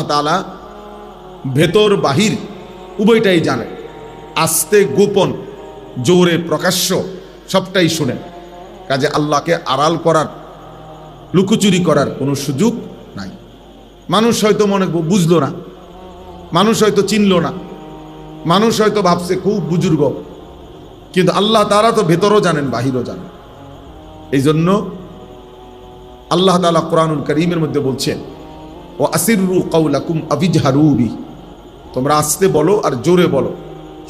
আল্লাহ তালা ভেতর বাহির উভয়টাই জানেন আস্তে গোপন, জোরে প্রকাশ্য সবটাই শুনেন। কাজে আল্লাহকে আড়াল করার, লুকোচুরি করার কোনো সুযোগ নাই। মানুষ হয়তো মনে বুঝলো না। মানুষ হয়তো চিনলো না। মানুষ হয়তো ভাবছে, খুব বুজুর্গ। কিন্তু আল্লাহ তারা তো ভেতরও জানেন, বাহিরও জানেন। এই জন্য আল্লাহ তালা কোরআনুল করিমের মধ্যে বলছেন ও আসিরু কৌলাকুম আবিজহারুবি তোমরা আসতে বলো আর জোরে বলো।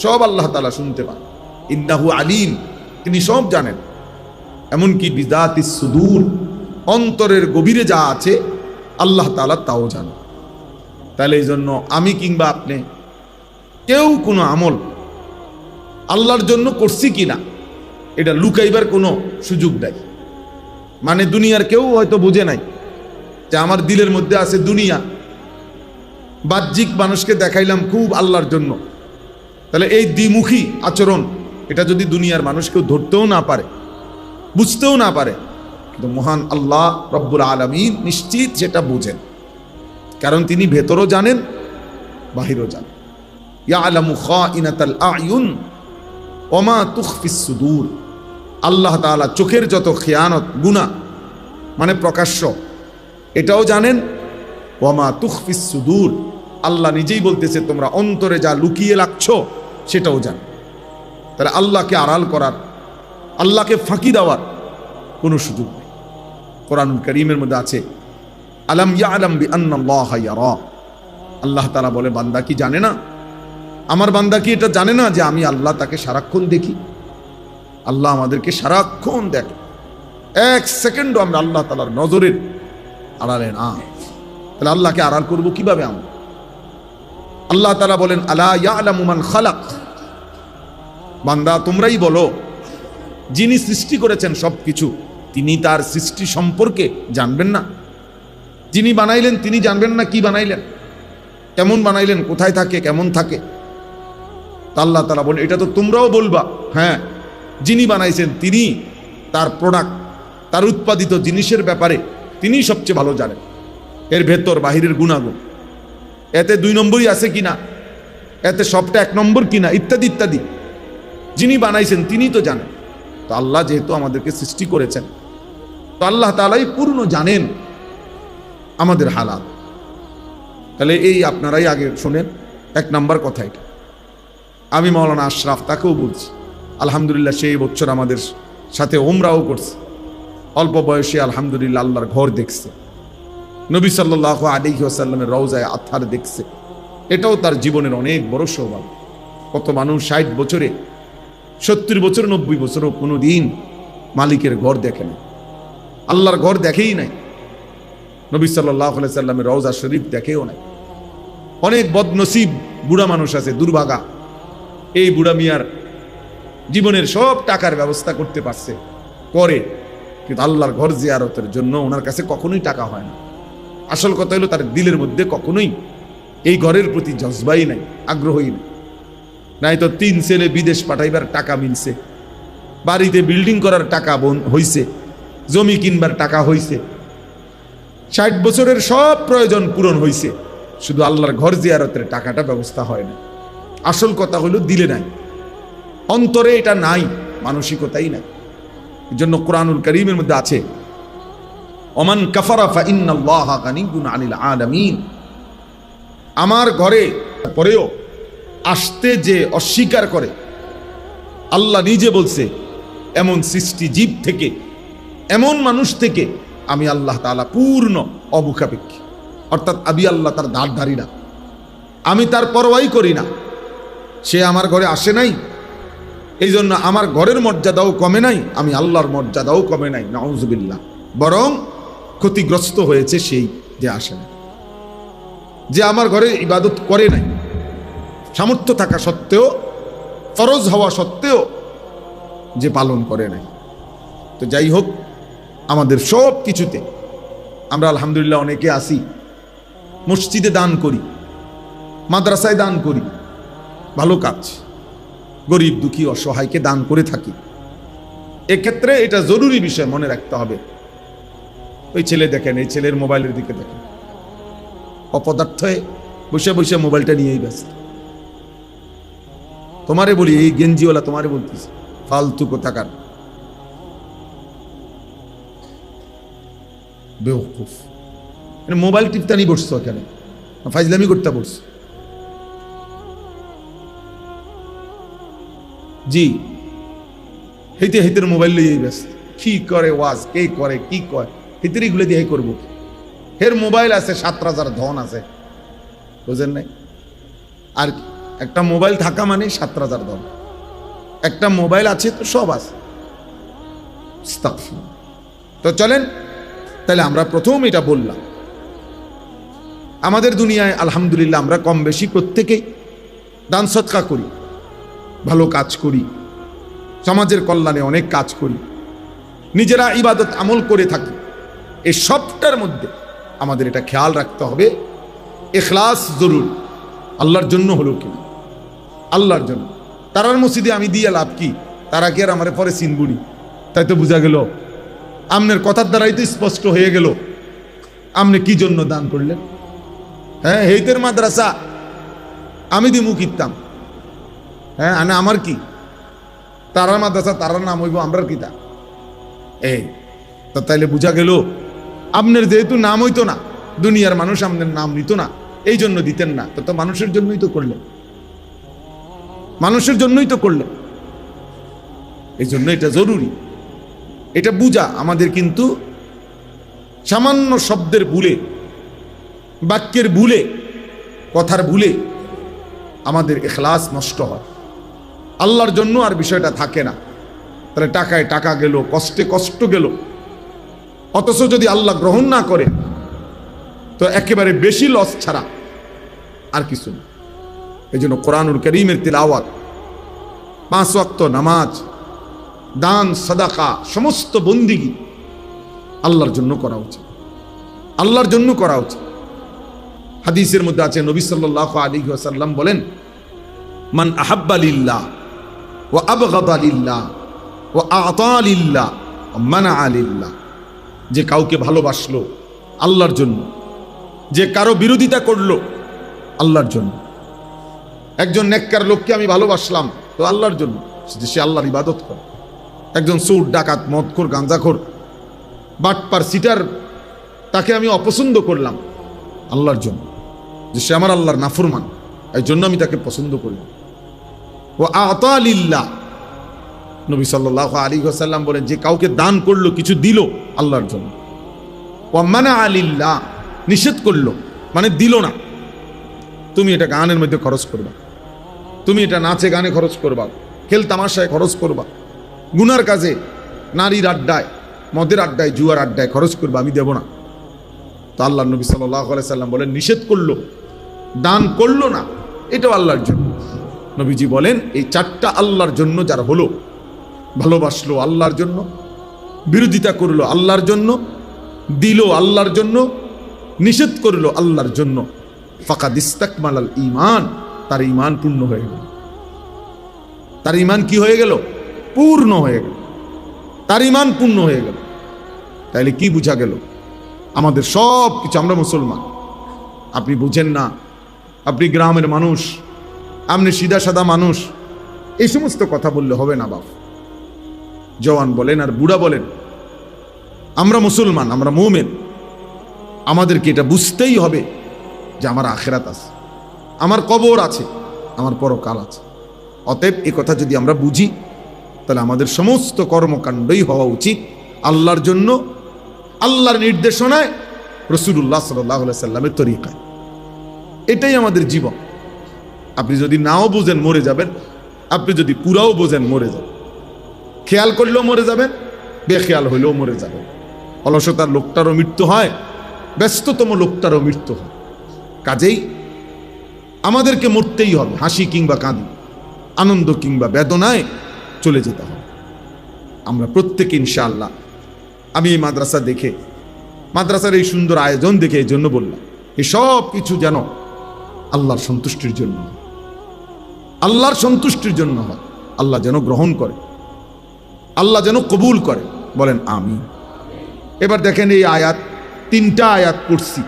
সব আল্লাহ তালা শুনতে পান। ইন্দাহু আলিম, তিনি সব জানেন। এমনকি বিদাতি সুদূর, অন্তরের গভীরে যা আছে, আল্লাহ তালা তাও জানেন। তাহলে এই জন্য আমি কিংবা আপনি কেউ কোনো আমল আল্লাহর জন্য করছি কি না, এটা লুকাইবার কোনো সুযোগ নাই। মানে দুনিয়ার কেউ হয়তো বুঝে নাই। যে আমার দিলের মধ্যে আছে দুনিয়া। বাহ্যিক মানুষকে দেখাইলাম খুব আল্লাহর জন্য। তাহলে এই দ্বিমুখী আচরণ, এটা যদি দুনিয়ার মানুষ কেউ ধরতেও না পারে, বুঝতেও না পারে, কিন্তু মহান আল্লাহ রব্বুল আলমিন নিশ্চিত সেটা বুঝেন। কারণ তিনি ভেতরও জানেন, বাহিরও জানেন। ইয়ালামু খাইনাতাল আয়ুন অমা তুখফিস সুদূর। আল্লাহ তাআলা চোখের যত খেয়ানত, গুনাহ মানে প্রকাশ্য এটাও জানেন? ওমা তুখফিস সুদূর। আল্লাহ নিজেই বলতেছে, তোমরা অন্তরে যা লুকিয়ে রাখছো, সেটাও জানে। তাহলে আল্লাহকে আড়াল করার, আল্লাহকে ফাঁকি দেওয়ার কোনো সুযোগ নেই। কোরআন করিমের মধ্যে আছে, আলম ইয়া আলম বি আল্লাহ তাআলা বলে, বান্দা কি জানে না? আমার বান্দা কি এটা জানে না যে আমি আল্লাহ তাকে সারাক্ষণ দেখি? আল্লাহ আমাদেরকে সারাক্ষণ দেখে। এক সেকেন্ডও আমরা আল্লাহ তালার নজরের আড়ালে না। তাহলে আল্লাহকে আড়াল করব কীভাবে আমরা? আল্লাহ তালা বলেন, আলা খালাক? বান্দা, তোমরাই বলো, যিনি সৃষ্টি করেছেন সব কিছু তিনি তার সৃষ্টি সম্পর্কে জানবেন না? যিনি বানাইলেন, তিনি জানবেন না কি বানাইলেন? কেমন বানাইলেন, কোথায় থাকে, কেমন থাকে? আল্লাহ তালা বলেন, এটা তো তোমরাও বলবা। হ্যাঁ যিনি বানাইছেন, তিনি তার প্রোডাক্ট তার উৎপাদিত জিনিসের ব্যাপারে তিনি সবচেয়ে ভালো জানেন। এর ভেতর বাহিরের গুণাগুণ। এতে দুই নম্বরই আছে কিনা, এতে সবটা এক নম্বর কিনা, ইত্যাদি ইত্যাদি। যিনি বানাইছেন তিনি তো জানেন। তো আল্লাহ যেহেতু আমাদেরকে সৃষ্টি করেছেন, তো আল্লাহ তালাই পূর্ণ জানেন আমাদের হালাত। তাহলে এই আপনারাই আগে শোনেন, এক নাম্বার কথা এটা। আমি মৌলানা আশরাফ তাকেও বলছি, আলহামদুলিল্লাহ সেই বছর আমাদের সাথে ওমরাও করছে। অল্প বয়সে আলহামদুলিল্লাহ আল্লাহর ঘর দেখছে। নবী সাল্লাহ আলী আসাল্লামের রওজায় আথার দেখছে। এটাও তার জীবনের অনেক বড় সৌভাগ্য কত মানুষ ষাট বছরে, সত্তর বছর, নব্বই বছরও কোনো দিন মালিকের ঘর দেখে না। আল্লাহর ঘর দেখেই নাই। নবী সাল্লাহ সাল্লামের রওজা শরীফ দেখেও নাই। অনেক বদনসিব বুড়া মানুষ আছে, দুর্ভাগা। এই বুড়া মিয়ার জীবনের সব টাকার ব্যবস্থা করতে পারছে, করে। কিন্তু আল্লাহর ঘর জিয়ারতের জন্য ওনার কাছে কখনোই টাকা হয় না। আসল কথা হলো তার দিলের মধ্যে কখনোই এই ঘরের প্রতি জজবাই নাই, আগ্রহই নাই। নাই তো তিন ছেলে বিদেশ পাঠাইবার টাকা মিলছে, বাড়িতে বিল্ডিং করার টাকা বন- হইছে, জমি কিনবার টাকা হইছে। ষাট বছরের সব প্রয়োজন পূরণ হইছে, শুধু আল্লাহর ঘর জিয়ারতের টাকাটা ব্যবস্থা হয় না। আসল কথা হলো দিলে নাই, অন্তরে এটা নাই, মানসিকতাই নাই। জন্য কোরআনুল করিমের মধ্যে আছে অমান কাফারা ফা ইন্নাল্লাহা গানিয়্যুন আনিল আলামিন। আমার ঘরে পরেও আসতে যে অস্বীকার করে, আল্লাহ নিজে বলছে, এমন সৃষ্টি জীব থেকে, এমন মানুষ থেকে আমি আল্লাহ তাআলা পূর্ণ অমুখাপেক্ষী। অর্থাৎ আমি আল্লাহ তার দাঁড় ধারি না। আমি তার পরোয়াই করি না। সে আমার ঘরে আসে নাই এই জন্য আমার ঘরের মর্যাদাও কমে নাই, আমি আল্লাহর মর্যাদাও কমে নাই, নাউজুবিল্লাহ। বরং ক্ষতিগ্রস্ত হয়েছে সেই যে আসে না যে আমার ঘরে ইবাদত করে নাই, সামর্থ্য থাকা সত্ত্বেও, ফরজ হওয়া সত্ত্বেও যে পালন করে নাই। তো যাই হোক, আমাদের সব কিছুতে আমরা আলহামদুলিল্লাহ অনেকে আসি মসজিদে দান করি, মাদ্রাসায় দান করি, ভালো কাজ। গরিব দুঃখী অসহায়কে দান করে থাকি। এক্ষেত্রে এটা জরুরি বিষয় মনে রাখতে হবে। ওই ছেলে দেখেন, এই ছেলের মোবাইলের দিকে দেখেন। অপদার্থ বসে বসে মোবাইলটা নিয়েই ব্যস্ত। তোমারে বলি, এই গেঞ্জিওয়ালা তোমারে বলতেছি, ফালতু কোথাকার। বেওকুফ। মানে মোবাইল টিপতানি বসছো এখানে, ফাইজলামি করতে বসছো। জি। হেতে হেতের মোবাইল লইয়ে ব্যস্ত। কি করে ওয়াজ, কে করে, কি করে হেতের এগুলো দিয়ে করব হের মোবাইল আছে সাত হাজার ধন আছে। বুঝেন নাই? আর একটা মোবাইল থাকা মানে সাত হাজার ধন। একটা মোবাইল আছে তো সব আছে। তো চলেন, তাহলে আমরা প্রথম এটা বললাম। আমাদের দুনিয়ায় আলহামদুলিল্লাহ আমরা কম বেশি প্রত্যেকেই দান সৎকা করি। ভালো কাজ করি। সমাজের কল্যাণে অনেক কাজ করি। নিজেরা ইবাদত আমল করে থাকি। এই সবটার মধ্যে আমাদের এটা খেয়াল রাখতে হবে। এখলাস জরুর। আল্লাহর জন্য হলো কি আল্লাহর জন্য। তারার মসজিদে আমি দিয়ে লাভ কি? তারা কি আর আমার পরে সিনবুড়ি তাই তো বোঝা গেল। আমনের কথার দ্বারাই তো স্পষ্ট হয়ে গেল। আপনি কি জন্য দান করলেন? হ্যাঁ হেইতের মাদ্রাসা। আমি দিমু কিতাম। হ্যাঁ আনে আমার কি? তারার মাদ্রাসা, তারার নাম হইব আমরার কিতা? এই তো তাইলে বুঝা গেল আপনার যেহেতু নাম হইতো না, দুনিয়ার মানুষ আপনার নাম নিত না, এই জন্য দিতেন না। তো তো মানুষের জন্যই তো করলেন। মানুষের জন্যই তো করলেন। এই জন্য এটা জরুরি। এটা বুঝা আমাদের কিন্তু সামান্য শব্দের ভুলে, বাক্যের ভুলে, কথার ভুলে আমাদের এখলাস নষ্ট হয়। আল্লাহর জন্য আর বিষয়টা থাকে না। তাহলে টাকায় টাকা গেল, কষ্টে কষ্ট গেল। অথচ যদি আল্লাহ গ্রহণ না করে, তো একেবারে বেশি লস ছাড়া আর কিছু না। এই জন্য কোরআনুল করিমের তিলাওয়াত, পাঁচ ওয়াক্ত নামাজ, দান, সাদাকা, সমস্ত বন্দিগি আল্লাহর জন্য করা উচিত। আল্লাহর জন্য করা উচিত। হাদিসের মধ্যে আছে, নবী সাল্লাল্লাহু আলাইহি ওয়াসাল্লাম বলেন, মান আহাব্বা লিল্লাহ ওয়া আবগাদা লিল্লাহ, ওয়া আতা লিল্লাহ, ওয়া মানাআ লিল্লাহ। যে কাউকে ভালোবাসলো আল্লাহর জন্য, যে কারও বিরোধিতা করল আল্লাহর জন্য। একজন নেককার লোককে আমি ভালোবাসলাম তো আল্লাহর জন্য সে আল্লাহর ইবাদত করে। একজন সুর ডাকাত, মদখোর, গাঁজাখোর, বাটপার, সিটার, তাকে আমি অপছন্দ করলাম আল্লাহর জন্য, যে সে আমার আল্লাহর নাফরমান, এই জন্য আমি তাকে পছন্দ করলাম ও আতালিল্লাহ। নবী সাল্লাহ আলী সাল্লাম বলেন, যে কাউকে দান করল, কিছু দিল আল্লাহর জন্য। ও মানা আলিল্লাহ, নিষেধ করল মানে দিল না। তুমি এটা গানের মধ্যে খরচ করবা। তুমি এটা নাচে গানে খরচ করবা। খেল তামাশায় খরচ করবা। গুনার কাজে নারীর আড্ডায়, মদের আড্ডায়, জুয়ার আড্ডায় খরচ করবা, আমি দেব না। তো আল্লাহ নবী সাল্লাহ সাল্লাম বলেন, নিষেধ করল, দান করল না, এটাও আল্লাহর জন্য। নবীজি বলেন, এই চারটা আল্লাহর জন্য যার হলো, ভালোবাসলো আল্লাহর জন্য, বিরোধিতা করল আল্লাহর জন্য, দিল আল্লাহর জন্য, নিষেধ করল আল্লাহর জন্য ফাঁকা দিস্তাক মালাল ইমান তার ইমান পূর্ণ হয়ে গেল। তার ইমান কি হয়ে গেল? পূর্ণ হয়ে গেল। তার ইমান পূর্ণ হয়ে গেল। তাইলে কি বুঝা গেল? আমাদের সব কিছু আমরা মুসলমান। আপনি বুঝেন না, আপনি গ্রামের মানুষ আপনি সিধা সাদা মানুষ। এই সমস্ত কথা বললে হবে না, বাপ। জওয়ান বলেন আর বুড়া বলেন, আমরা মুসলমান, আমরা মোমেন। আমাদেরকে এটা বুঝতেই হবে যে আমার আখেরাত আছে, আমার কবর আছে, আমার পরকাল আছে। অতএব এ কথা যদি আমরা বুঝি, তাহলে আমাদের সমস্ত কর্মকাণ্ডই হওয়া উচিত আল্লাহর জন্য, আল্লাহর নির্দেশনায় রসুল্লাহ সাল্লাহ সাল্লামের তরিকায়। এটাই আমাদের জীবন। আপনি যদি নাও বোঝেন মরে যাবেন, আপনি যদি পুরাও বোঝেন মরে যাবেন। খেয়াল করলেও মরে যাবেন, বেখেয়াল হইলেও মরে যাবেন। অলসতার লোকটারও মৃত্যু হয়, ব্যস্ততম লোকটারও মৃত্যু হয়। কাজেই আমাদেরকে মরতেই হবে, হাসি কিংবা কাঁদি, আনন্দ কিংবা বেদনায় চলে যেতে হবে। আমরা প্রত্যেকে ইনশাআল্লাহ, আমি এই মাদ্রাসা দেখে, মাদ্রাসার এই সুন্দর আয়োজন দেখে এই জন্য বললাম, এই সব কিছু যেন আল্লাহর সন্তুষ্টির জন্য। আল্লাহর সন্তুষ্টির জন্য হয়। আল্লাহ যেন গ্রহণ করে। আল্লাহ যেন কবুল করে। বলেন আমি এবার দেখেন এই আয়াত, তিনটা আয়াত পড়ছি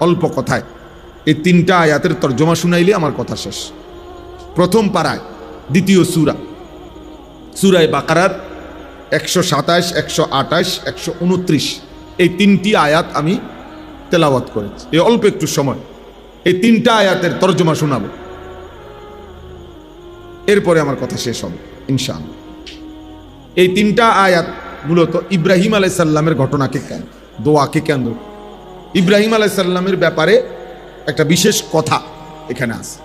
অল্প কথায়। এই তিনটা আয়াতের তর্জমা শুনাইলে আমার কথা শেষ। প্রথম পাড়ায়, দ্বিতীয় সুরা। সুরায় বাকারার একশো সাতাশ একশো আঠাশ একশো উনত্রিশ। এই তিনটি আয়াত আমি তেলাওয়াত করেছি। এই অল্প একটু সময়। এই তিনটা আয়াতের তর্জমা শোনাবো। এরপরে আমার কথা শেষ হবে, ইনশাআল্লাহ। এই তিনটা আয়াত মূলত ইব্রাহিম আলাইসাল্লামের ঘটনাকে কেন দোয়াকে কেন্দ্র। ইব্রাহিম আলাইসাল্লামের ব্যাপারে একটা বিশেষ কথা এখানে আছে।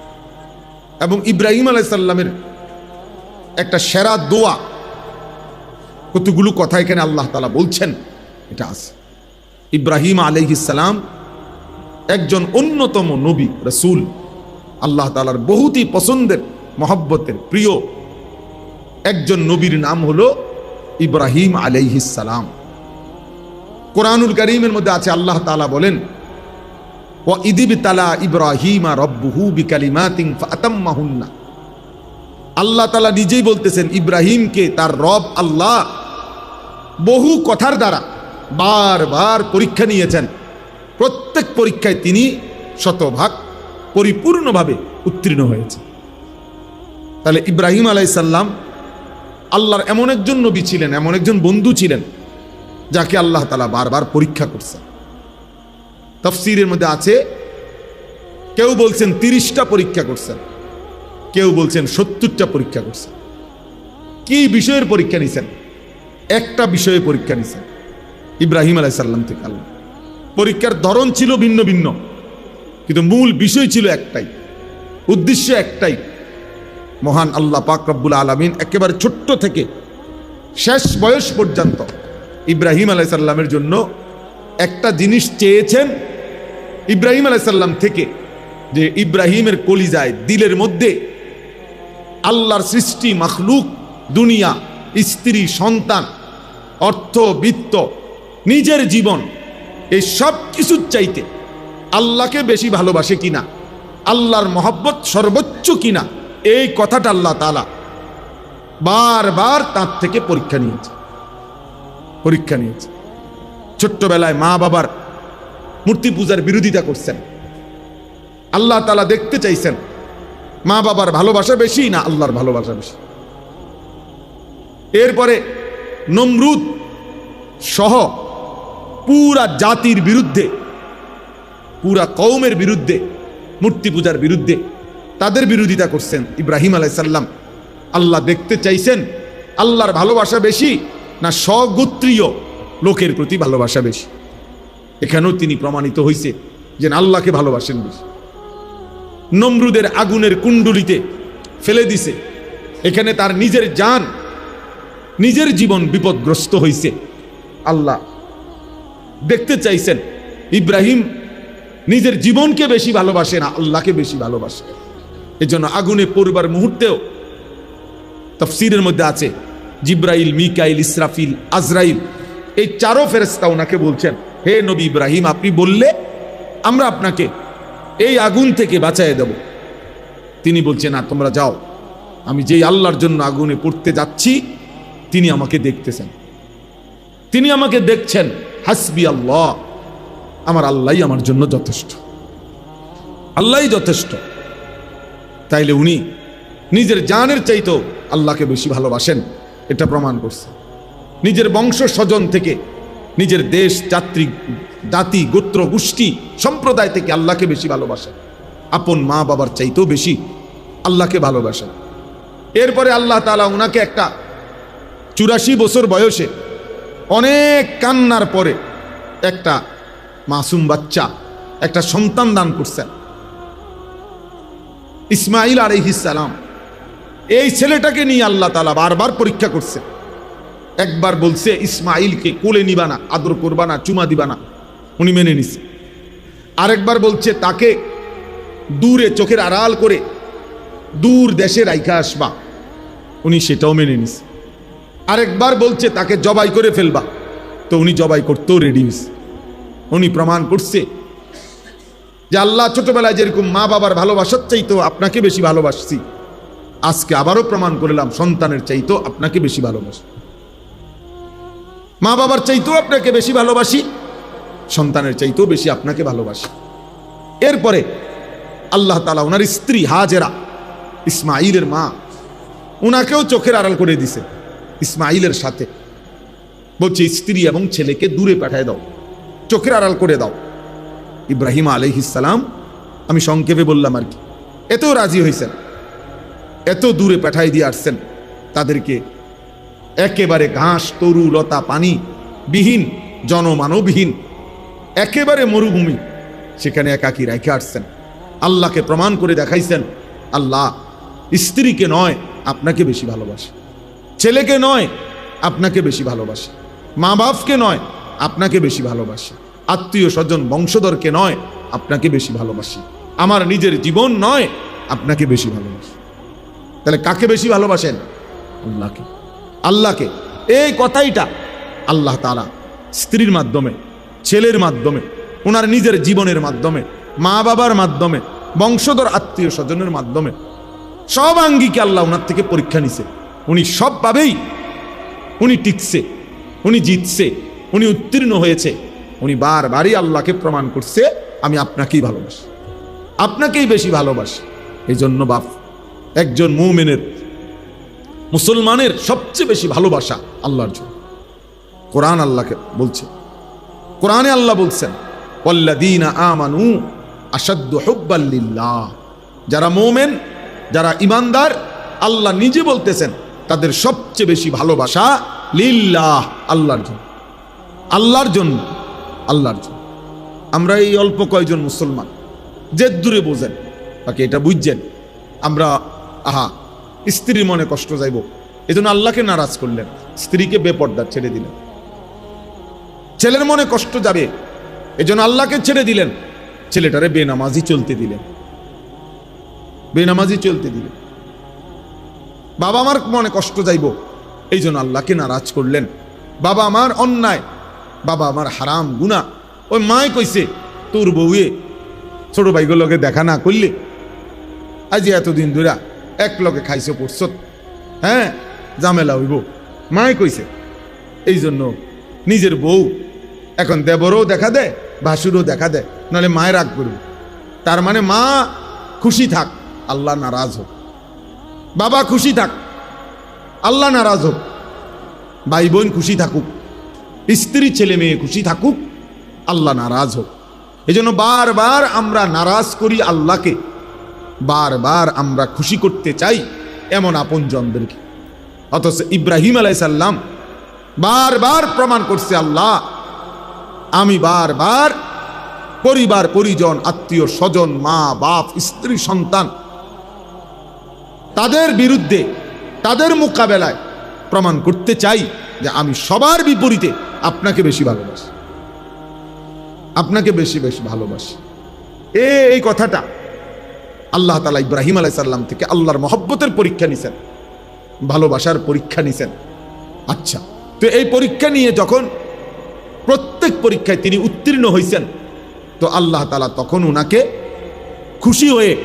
এবং ইব্রাহিম আলাইসাল্লামের একটা সেরা দোয়া, কতগুলো কথা এখানে আল্লাহ তালা বলছেন, এটা আছে। ইব্রাহিম আলাইহিসাল্লাম একজন অন্যতম নবী, রসুল। আল্লাহ তালার বহুতই পছন্দের মহব্বতের প্রিয় একজন নবীর নাম হলো ইব্রাহিম আলাইহিসালাম কোরআনুল করিমের মধ্যে আছে, আল্লাহ তালা বলেন ও ইদিব ইব্রাহিমা রব্বুহু ফাতাম্মাহুন্না। আল্লাহ তালা নিজেই বলতেছেন, ইব্রাহিমকে তার রব আল্লাহ বহু কথার দ্বারা বারবার পরীক্ষা নিয়েছেন। প্রত্যেক পরীক্ষায় তিনি শতভাগ পরিপূর্ণভাবে উত্তীর্ণ হয়েছে তাহলে ইব্রাহিম আলাইসাল্লাম আল্লাহর এমন একজন নবী ছিলেন, এমন একজন বন্ধু ছিলেন, যাকে আল্লাহ তালা বারবার পরীক্ষা করছেন। তফসিরের মধ্যে আছে, কেউ বলছেন তিরিশটা পরীক্ষা করছেন, কেউ বলছেন সত্তরটা পরীক্ষা করছেন। কি বিষয়ের পরীক্ষা নিছেন? একটা বিষয়ে পরীক্ষা নিছেন, ইব্রাহিম আলাইসাল্লাম থেকে আল্লাহ। পরীক্ষার ধরন ছিল ভিন্ন ভিন্ন, কিন্তু মূল বিষয় ছিল একটাই, উদ্দেশ্য একটাই মহান আল্লাহ পাক রব্বুল আলমিন একেবারে ছোট্ট থেকে শেষ বয়স পর্যন্ত ইব্রাহিম আলাইসাল্লামের জন্য একটা জিনিস চেয়েছেন ইব্রাহিম আলাইসাল্লাম থেকে যে ইব্রাহিমের কলিজায়, দিলের মধ্যে আল্লাহর সৃষ্টি, মখলুক, দুনিয়া, স্ত্রী, সন্তান, অর্থ, বিত্ত, নিজের জীবন, এই সব কিছুর চাইতে আল্লাহকে বেশি ভালোবাসে কিনা? আল্লাহর মহব্বত সর্বোচ্চ কিনা? এই কথাটা আল্লাহ তালা বারবার তার থেকে পরীক্ষা নিয়েছে। পরীক্ষা নিয়েছে। ছোট্টবেলায় মা বাবার মূর্তি পূজার বিরোধিতা করছেন। আল্লাহ তালা দেখতে চাইছেন, মা বাবার ভালোবাসা বেশি না আল্লাহর ভালোবাসা বেশি। এরপরে নমরুদ সহ পুরা জাতির বিরুদ্ধে, পুরা কৌমের বিরুদ্ধে, মূর্তি পূজার বিরুদ্ধে তাদের বিরোধিতা করছেন ইব্রাহিম আলাইসাল্লাম আল্লাহ দেখতে চাইছেন আল্লাহর ভালোবাসা বেশি না স্বগোত্রীয় লোকের প্রতি ভালোবাসা বেশি। এখানেও তিনি প্রমাণিত হয়েছে যে না আল্লাহকে ভালোবাসেন বেশি। নমরুদের আগুনের কুণ্ডলিতে ফেলে দিছে। এখানে তার নিজের যান নিজের জীবন বিপদগ্রস্ত হয়েছে আল্লাহ দেখতে চাইছেন ইব্রাহিম নিজের জীবনকে বেশি ভালোবাসে না আল্লাহকে বেশি ভালোবাসে। এজন্য আগুনে পড়বার মুহূর্তেও তফসিরের মধ্যে আছে, জিব্রাইল, মিকাইল, ইসরাফিল, আজরাইল, এই চারো ফেরেস্তা ওনাকে বলছেন, হে নবী ইব্রাহিম, আপনি বললে আমরা আপনাকে এই আগুন থেকে বাঁচাই দেব। তিনি বলছেন, না, তোমরা যাও, আমি যেই আল্লাহর জন্য আগুনে পড়তে যাচ্ছি, তিনি আমাকে দেখতেছেন। তিনি আমাকে দেখছেন, হাসবি আল্লাহ, আমার আল্লাহ আমার জন্য যথেষ্ট। আল্লাহই যথেষ্ট। তাইলে উনি নিজের জানের চাইতেও আল্লাহকে বেশি ভালোবাসেন, এটা প্রমাণ করছে। নিজের বংশ স্বজন থেকে নিজের দেশ যাত্রী জাতি, গোত্র, গোষ্ঠী, সম্প্রদায় থেকে আল্লাহকে বেশি ভালোবাসেন। আপন মা বাবার চাইতেও বেশি আল্লাহকে ভালোবাসেন। এরপরে আল্লাহ তালা ওনাকে একটা চুরাশি বছর বয়সে অনেক কান্নার পরে একটা মাসুম বাচ্চা, একটা সন্তান দান করছেন। ইসমাইল আলহিসাম এই ছেলেটাকে নিয়ে আল্লাহ তালা বারবার পরীক্ষা করছে। একবার বলছে, ইসমাইলকে কোলে নিবা না, আদর করবা না, চুমা দিবা না। উনি মেনে নিছে। আরেকবার বলছে, তাকে দূরে চোখের আড়াল করে দূর দেশে রাইখা আসবা। উনি সেটাও মেনে নিছে। আরেকবার বলছে, তাকে জবাই করে ফেলবা। তো উনি জবাই করতেও রেডি হয়েছে উনি প্রমাণ করছে যে আল্লাহ ছোটবেলায় যেরকম মা বাবার ভালোবাসার চাইতো আপনাকে বেশি ভালোবাসছি। আজকে আবারও প্রমাণ করলাম, সন্তানের চাইতো আপনাকে বেশি ভালোবাসি। মা বাবার চাইতেও আপনাকে বেশি ভালোবাসি, সন্তানের চাইতেও বেশি আপনাকে ভালোবাসি। এরপরে আল্লাহ তালা ওনার স্ত্রী হাজেরা ইসমাইলের মা ওনাকেও চোখের আড়াল করে দিছে ইসমাইলের সাথে। বলছে, স্ত্রী এবং ছেলেকে দূরে পাঠায় দাও, চোখের আড়াল করে দাও। ইব্রাহিম আলহিসাম আমি সংক্ষেপে বললাম আর কি। এত রাজি হয়েছেন এত দূরে পাঠাই দিয়ে আসছেন তাদেরকে। একেবারে ঘাস, তরু, লতা, পানি বিহীন, জনমানবহীন, একেবারে মরুভূমি সেখানে একাকি রেখে আসছেন। আল্লাহকে প্রমাণ করে দেখাইছেন, আল্লাহ স্ত্রীকে নয়, আপনাকে বেশি ভালোবাসে। ছেলেকে নয়, আপনাকে বেশি ভালোবাসে। মা বাপকে নয়, আপনাকে বেশি ভালোবাসে। আত্মীয় স্বজন বংশধরকে নয়, আপনাকে বেশি ভালোবাসি। আমার নিজের জীবন নয়, আপনাকে বেশি ভালোবাসি। তাহলে কাকে বেশি ভালোবাসেন? আল্লাহকে। আল্লাহকে। এই কথাইটা আল্লাহ তারা স্ত্রীর মাধ্যমে, ছেলের মাধ্যমে ওনার নিজের জীবনের মাধ্যমে মা বাবার মাধ্যমে, বংশধর আত্মীয় স্বজনের মাধ্যমে, সব আঙ্গিকে আল্লাহ ওনার থেকে পরীক্ষা নিছে। উনি সবভাবেই উনি টিকছে, উনি জিতছে, উনি উত্তীর্ণ হয়েছে। উনি বারবারই আল্লাহকে প্রমাণ করছে, আমি আপনাকেই ভালোবাসি। আপনাকেই বেশি ভালোবাসি। এই জন্য বাপ, একজন মুমেনের, মুসলমানের সবচেয়ে বেশি ভালোবাসা আল্লাহর জন্য। কোরআন আল্লাহকে বলছে। কোরআনে আল্লাহ বলছেন আমানু হুব্বাল্লিল্লাহ যারা মোমেন, যারা ইমানদার আল্লাহ নিজে বলতেছেন, তাদের সবচেয়ে বেশি ভালোবাসা লিল্লাহ, আল্লাহর জন্য। আল্লাহর জন্য। আল্লাহর জন্য। আমরা এই অল্প কয়জন মুসলমান, যে দূরে বোঝেন, বাকি এটা বুঝছেন। আমরা, আহা, স্ত্রীর মনে কষ্ট যাইব। এজন্য আল্লাহকে নারাজ করলেন, স্ত্রীকে বেপর্দা ছেড়ে দিলেন। ছেলের মনে কষ্ট যাবে, এজন্য আল্লাহকে ছেড়ে দিলেন। ছেলেটারে বেনামাজি চলতে দিলেন। বেনামাজি চলতে দিলেন। বাবা আমার মনে কষ্ট যাইব এই জন্য আল্লাহকে নারাজ করলেন। বাবা আমার অন্যায় বাবা, আমার হারাম গুণা ওই মায় কইছে, তোর বউয়ে ছোট ভাইগুলোকে দেখা না করলে আজ এতদিন ধরে এক লগে খাইছে, পড়ছ। হ্যাঁ জামেলা হইব। মায় কইছে এই জন্য নিজের বউ এখন দেবরও দেখা দেয়, ভাসুরও দেখা দেয় নাহলে মায়ের রাগ করবে। তার মানে মা খুশি থাক, আল্লাহ নারাজ হোক। বাবা খুশি থাক, আল্লাহ নারাজ হোক। ভাই বোন খুশি থাকুক। স্ত্রী ছেলে মেয়ে খুশি থাকুক, আল্লাহ নারাজ হোক। এই জন্য বারবার আমরা নারাজ করি আল্লাহকে। বারবার আমরা খুশি করতে চাই এমন আপন জনদেরকে অথচ ইব্রাহিম আলাইসাল্লাম বারবার প্রমাণ করছে, আল্লাহ, আমি বারবার পরিবার, পরিজন, আত্মীয়, স্বজন, মা, বাপ, স্ত্রী, সন্তান তাদের বিরুদ্ধে, তাদের মোকাবেলায় প্রমাণ করতে চাই। যে আমি সবার বিপরীতে আপনাকে বেশি ভালোবাসি। আপনাকে বেশি বেশি ভালোবাসি। এ, এই কথাটা আল্লাহ তালা ইব্রাহিম আলাইসাল্লাম থেকে আল্লাহর মহব্বতের পরীক্ষা নিছেন। ভালোবাসার পরীক্ষা নিছেন। আচ্ছা তো এই পরীক্ষা নিয়ে যখন প্রত্যেক পরীক্ষায় তিনি উত্তীর্ণ হয়েছেন তো আল্লাহ তালা তখন ওনাকে খুশি হয়ে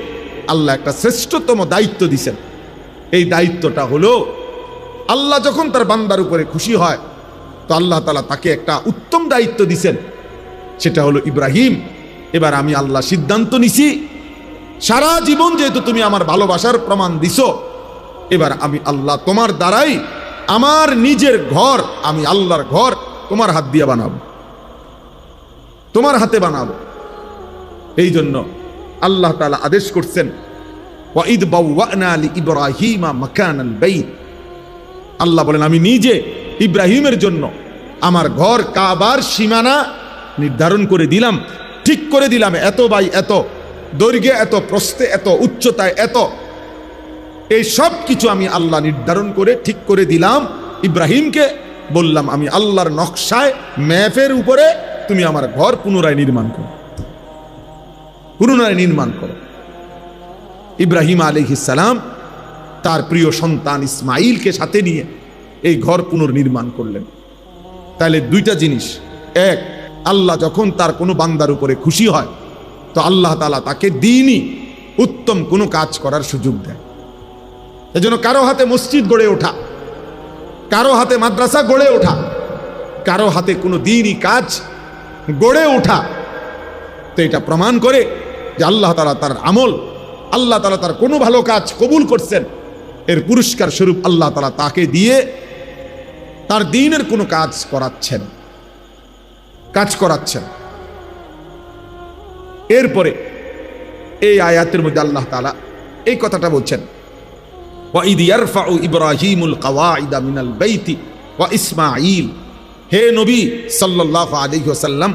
আল্লাহ একটা শ্রেষ্ঠতম দায়িত্ব দিছেন। এই দায়িত্বটা হলো আল্লাহ যখন তার বান্দার উপরে খুশি হয়, তো আল্লাহ তালা তাকে একটা উত্তম দায়িত্ব দিছেন। সেটা হলো ইব্রাহিম। এবার আমি আল্লাহ সিদ্ধান্ত নিছি, সারা জীবন যেহেতু তুমি আমার ভালোবাসার প্রমাণ দিছো, এবার আমি আল্লাহ তোমার দ্বারাই আমার নিজের ঘর, আমি আল্লাহর ঘর তোমার হাত দিয়ে বানাবো। তোমার হাতে বানাবো। এই জন্য আল্লাহ তাআলা আদেশ করছেন বাওয়ানা লি ইব্রাহিমা মাকানাল বাইত। আল্লাহ বলেন, আমি নিজে ইব্রাহিমের জন্য আমার ঘর কাবার সীমানা নির্ধারণ করে দিলাম, ঠিক করে দিলাম, এত বাই এত, দৈর্ঘ্যে এত, প্রস্থে এত, উচ্চতায় এত। এই সব কিছু আমি আল্লাহ নির্ধারণ করে, ঠিক করে দিলাম। ইব্রাহিমকে বললাম, আমি আল্লাহর নকশায় ম্যাপের উপরে তুমি আমার ঘর পুনরায় নির্মাণ করো। পুনরায় নির্মাণ করো। ইব্রাহিম আলিহিসাল্লাম তার প্রিয় সন্তান ইসমাইলকে সাথে নিয়ে এই ঘর পুনর্নির্মাণ করলেন। তাহলে দুইটা জিনিস। এক, আল্লাহ যখন তার কোনো বান্দার উপরে খুশি হয়, তো আল্লাহ তালা তাকে দিনই উত্তম কোনো কাজ করার সুযোগ দেয় এজন্য কারও হাতে মসজিদ গড়ে ওঠা, কারও হাতে মাদ্রাসা গড়ে ওঠা, কারও হাতে কোনো দিনই কাজ গড়ে ওঠা। তো এটা প্রমাণ করে যে আল্লাহ তালা তার আমল, আল্লাহ তালা তার কোনো ভালো কাজ কবুল করছেন। এর পুরস্কার স্বরূপ আল্লাহ তালা তাকে দিয়ে তার দিনের কোনো কাজ করাচ্ছেন কাজ করাচ্ছেন। এরপরে এই আয়াতের মধ্যে আল্লাহ তালা এই কথাটা বলছেন ইসমাইল হে নবী সাল্লাহ আলিহাসাল্লাম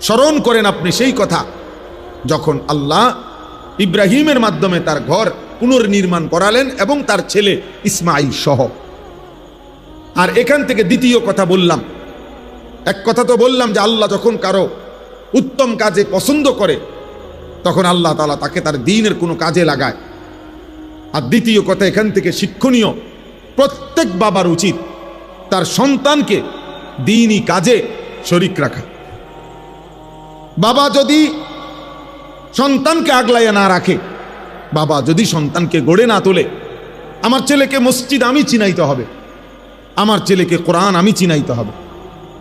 স্মরণ করেন আপনি সেই কথা যখন আল্লাহ ইব্রাহিমের মাধ্যমে তার ঘর পুনর্নির্মাণ করালেন এবং তার ছেলে ইসমাইল সহ। আর এখান থেকে দ্বিতীয় কথা বললাম। এক কথা তো বললাম যে আল্লাহ যখন কারও উত্তম কাজে পছন্দ করে, তখন আল্লাহ তালা তাকে তার দিনের কোনো কাজে লাগায়। আর দ্বিতীয় কথা, এখান থেকে শিক্ষণীয়, প্রত্যেক বাবার উচিত তার সন্তানকে দিনই কাজে শরিক রাখা। বাবা যদি সন্তানকে আগলাইয়া না রাখে বাবা, যদি সন্তানকে গড়ে না তোলে, আমার ছেলেকে মসজিদ আমি চিনাইতে হবে। আমার ছেলেকে কোরআন আমি চিনাইতে হবে।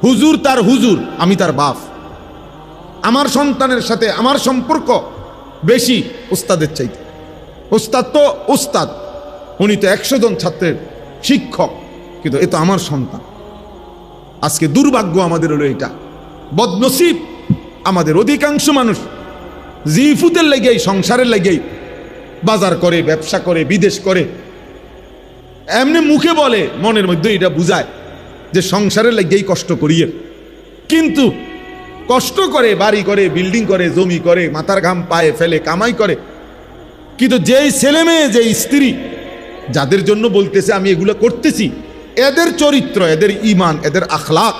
হুজুর তার হুজুর, আমি তার বাপ। আমার সন্তানের সাথে আমার সম্পর্ক বেশি উস্তাদের চাইতে। উস্তাদ তো উস্তাদ, উনি তো একশো জন ছাত্রের শিক্ষক, কিন্তু এ তো আমার সন্তান। আজকে দুর্ভাগ্য আমাদের হলো এটা। বদনসিব আমাদের অধিকাংশ মানুষ, জিফুতের লেগেই, সংসারের লেগেই বাজার করে, ব্যবসা করে, বিদেশ করে। এমনি মুখে বলে, মনের মধ্যে এটা বুঝায় যে সংসারের লেগেই কষ্ট করিয়ে। কিন্তু কষ্ট করে, বাড়ি করে, বিল্ডিং করে, জমি করে, মাথার ঘাম পায়ে ফেলে, কামাই করে। কিন্তু যেই ছেলে মেয়ে, যেই স্ত্রী, যাদের জন্য বলতেছে, আমি এগুলো করতেছি এদের চরিত্র, এদের ইমান এদের আখলাক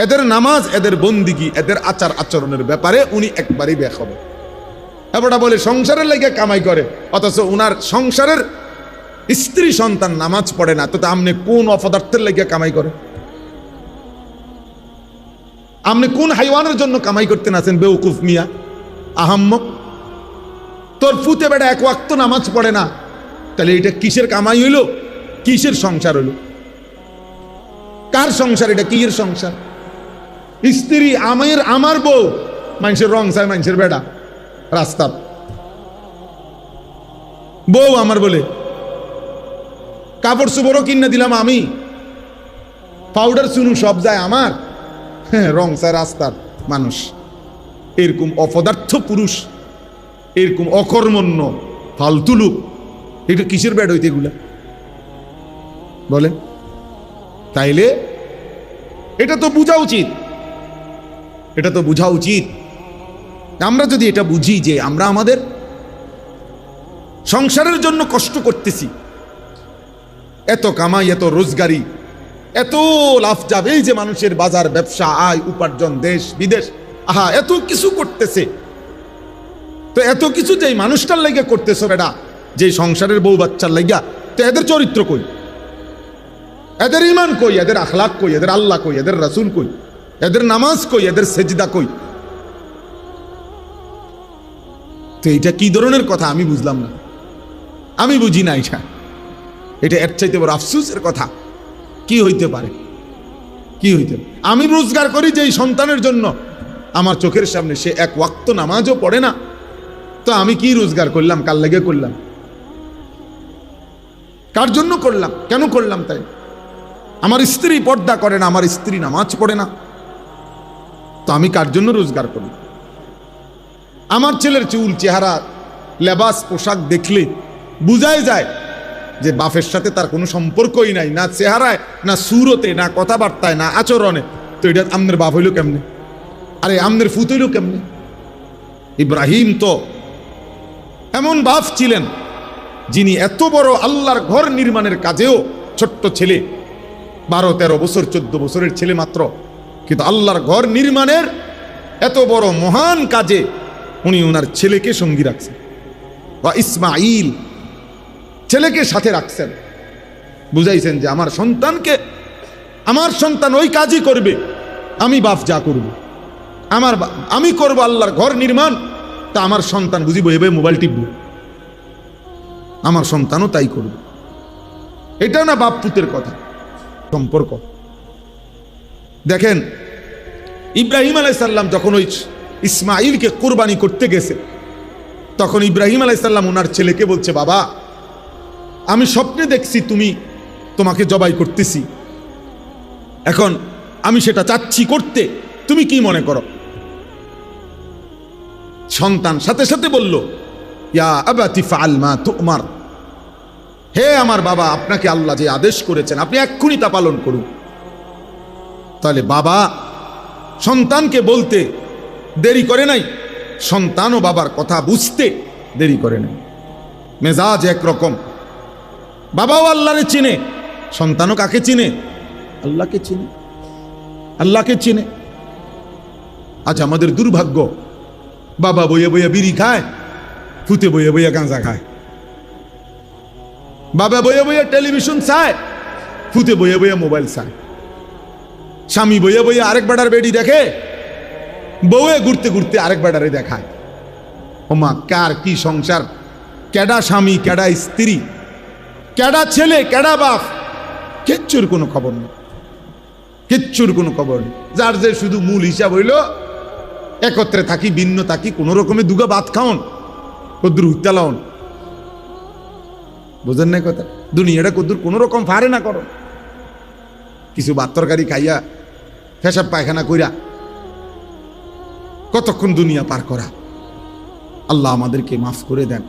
এদের নামাজ, এদের বন্দিগি, এদের আচার আচরণের ব্যাপারে উনি একবারই বেখবর। এবারটা বলে, সংসারের লেগে কামাই করে, অথচ উনার সংসারের স্ত্রী সন্তান নামাজ পড়ে না, তো আপনি কোন অপদার্থের লেগে কামাই করে? আপনি কোন হাইওয়ানের জন্য কামাই করতে আছেন বেউকুফ মিয়া? আহাম্মক। তোর ফুতে বেড়া এক ওয়াক্ত নামাজ পড়ে না, তাহলে এটা কিসের কামাই হইল? কিসের সংসার হইল? কার সংসার এটা? কিসের সংসার? স্ত্রী, আমার আমার বউ, মানুষের রং চায় মানুষের বেড়া। রাস্তা। বউ আমার বলে, কাপড় চোপড়ও কিনে দিলাম আমি। পাউডার চুনু সব যায় আমার। হ্যাঁ রং চায় রাস্তার মানুষ। এরকম অপদার্থ পুরুষ, এরকম অকর্মণ্য, ফালতু লোক। এটা কিসের ব্যাড হইতে এগুলা? বলে, তাইলে এটা তো বোঝা উচিত। এটা তো বোঝা উচিত। আমরা যদি এটা বুঝি যে আমরা আমাদের সংসারের জন্য কষ্ট করতেছি, এত কামাই, এত রোজগারি, এত লাভ যাবে যে মানুষের বাজার, ব্যবসা, আয়, উপার্জন, দেশ, বিদেশ, আহা, এত কিছু করতেছে। তো এত কিছু যে মানুষটার লেগে করতেছো বেটা যে সংসারের বউ বাচ্চার লেগা তো এদের চরিত্র কই? এদের ইমান কই? এদের আখলাক কই? এদের আল্লাহ কই? এদের রাসুল কই? এদের নামাজ কই? এদের সেজদা কই? তো এটা কি ধরনের কথা? আমি বুঝলাম না। আমি বুঝি না এটা। এটা এর চাইতে বড় আফসুসের কথা। কি হইতে পারে? কি হইতে? আমি রোজগার করি যে সন্তানের জন্য। আমার চোখের সামনে সে এক ওয়াক্ত নামাজও পড়ে না। তো আমি কি রোজগার করলাম? কার লেগে করলাম? কার জন্য করলাম? কেন করলাম তাই? আমার স্ত্রী পর্দা করে না, আমার স্ত্রী নামাজ পড়ে না। তো আমি কার জন্য রোজগার করি আমার ছেলের চুল, চেহারা, লেবাস, পোশাক দেখলে বুঝাই যায় যে বাপের সাথে তার কোনো সম্পর্কই নাই, না চেহারায়, না সুরতে, না কথাবার্তায়, না আচরণে। তো এটা আমনের বাপ হইল কেমনে? আরে আমনের ফুত হইল কেমনে? ইব্রাহিম তো এমন বাপ ছিলেন যিনি এত বড় আল্লাহর ঘর নির্মাণের কাজেও ছোট্ট ছেলে, বারো, তেরো বছর, চোদ্দ বছরের ছেলে মাত্র। কিন্তু আল্লাহর ঘর নির্মাণের এত বড় মহান কাজে উনি ওনার ছেলেকে সঙ্গী রাখছেন। বা ইসমাইল ছেলেকে সাথে রাখছেন। বুঝাইছেন যে আমার সন্তানকে, আমার সন্তান ওই কাজই করবে, আমি বাপ যা করব। আমার আমি করব আল্লাহর ঘর নির্মাণ, তা আমার সন্তান বুঝিব এভাবে মোবাইল টিপব। আমার সন্তানও তাই করবে। এটা না বাপ পুতের কথা, সম্পর্ক। দেখেন, ইব্রাহিম আলাইসাল্লাম যখন ওই ইসমাইলকে কোরবানি করতে গেছে। তখন ইব্রাহিম আলাইসাল্লাম ওনার ছেলেকে বলছে, বাবা, আমি স্বপ্নে দেখছি তুমি তোমাকে জবাই করতেছি। এখন আমি সেটা চাচ্ছি করতে। তুমি কি মনে করো? সন্তান সাথে সাথে বলল, ইয়া আবাতি ফাআল মা তুমার। হে আমার বাবা, আপনাকে আল্লাহ যে আদেশ করেছেন, আপনি এক্ষুনি তা পালন করুন। তাহলে বাবা, সন্তানকে বলতে দেরি করে নাই। সন্তান ও বাবার কথা বুঝতে দেরি করে নাই। মেজাজ একরকম। বাবাও আল্লাহরে চিনে। সন্তানও কাকে চিনে? আল্লাহকে চিনে। আল্লাহকে চিনে। আজ আমাদের দুর্ভাগ্য। বাবা বইয়ে বইয়ে বিড়ি খায়, ফুতে বইয়ে বইয়ে গাঁজা খায়। বাবা বইয়ে বইয়ে টেলিভিশন চায়, ফুতে বইয়ে বইয়ে মোবাইল চায়। স্বামী বইয়ে বইয়ে আরেক বেটার বেডি দেখে বউয়ে ঘুরতে ঘুরতে আরেক বেটারে দেখায়। ওমা, কার কি সংসার? ক্যাডা স্বামী ক্যাডা স্ত্রী? কেডা ছেলে ক্যাডা বাপ? কিচ্ছুর কোনো খবর নেই। কিচ্ছুর কোনো খবর নেই। যার যে শুধু মূল হিসাব হইল, একত্রে থাকি, ভিন্ন থাকি, কোনো রকমে দুগা ভাত খাওন, কদ্দুর হুত্যা লাউন বুঝেন না কথা? দুনিয়াটা কদ্দুর কোনো রকম ফারে না করো। কিছু ভাত তরকারি খাইয়া, ফেসাব পায়খানা কইরা কতক্ষণ দুনিয়া পার করা? আল্লাহ আমাদেরকে মাফ করে দেন।